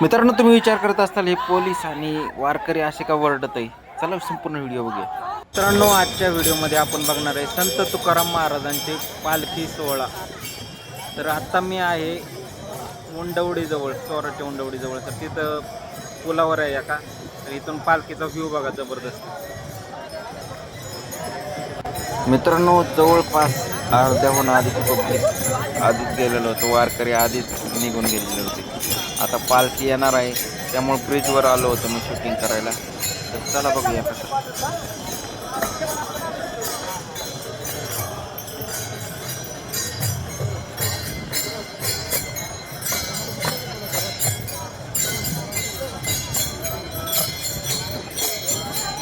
मित्रांनो तुम्ही विचार करत असताल हे पोलीस आणि वारकरी असे का वरडत आहे चला संपूर्ण व्हिडिओ बघूया. मित्रांनो आजच्या व्हिडिओमध्ये आपण बघणार आहे संत तुकाराम महाराजांचे पालखी सोहळा. तर आत्ता मी आहे उंडवडीजवळ चोराच्या उंडवडीजवळ. तर तिथं पुलावर आहे एका. तर इथून पालखीचा व्ह्यू बघा जबरदस्त. मित्रांनो जवळपास अर्ध्याहून आधीच पब्लिक आधीच गेलेलं होतं. वारकरी आधीच निघून गेलेले होते. आता पालखी येणार आहे. त्यामुळे ब्रिजवर आलो होतो मी शूटिंग करायला. तर चला बघूया कसं.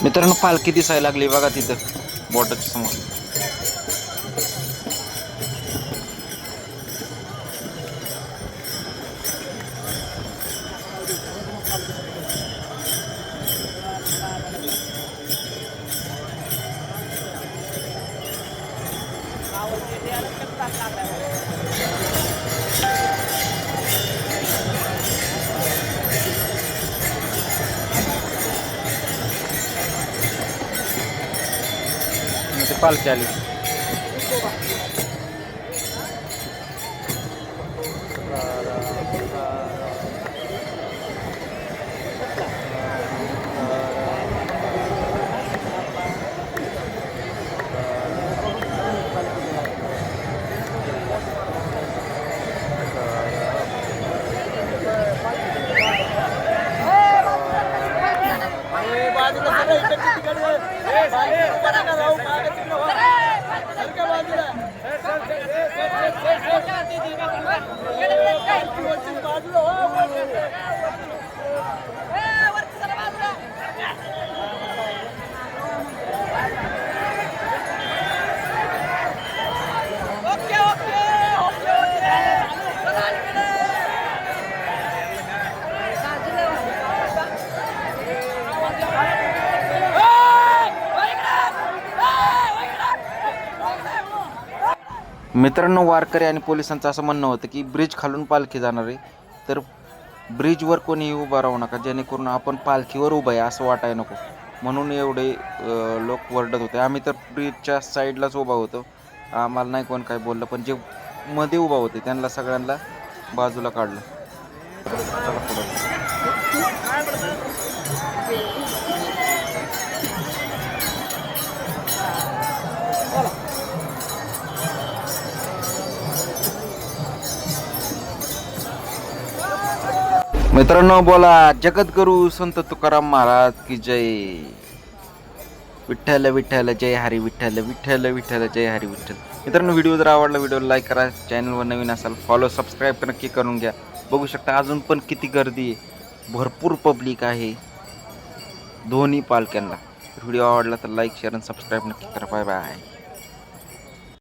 मित्रांनो पालखी दिसायला लागली बघा तिथं. बॉर्डरच्या समोर. आणि ते पालखी मित्रांनो वारकरी आणि पोलिसांचं असं म्हणणं होतं की ब्रिज खालून पालखी जाणार आहे. तर ब्रिजवर कोणी उभा राहू नका जेणेकरून आपण पालखीवर उभं आहे असं वाटायला नको. म्हणून एवढे लोक वरडत होते. आम्ही तर ब्रिजच्या साईडलाच उभा होतो. आम्हाला नाही कोण काय बोललं पण जे मध्ये उभा होते त्यांना सगळ्यांना बाजूला काढलं. मित्रांनो बोला. जगद्गुरु संत तुकाराम महाराज की जय. विठ्ठल विठ्ठल जय हरी विठ्ठल विठ्ठल विठ्ठल जय हरी विठ्ठल. मित्रांनो व्हिडिओ जर आवडला व्हिडिओ लाईक करा. चॅनलवर नवीन असाल फॉलो सबस्क्राईब नक्की करून घ्या. बघू शकता अजून पण किती गर्दी आहे. भरपूर पब्लिक आहे. दोन्ही पालक्यांना व्हिडिओ आवडला तर लाईक शेअर आणि सबस्क्राईब नक्की करा. Bye bye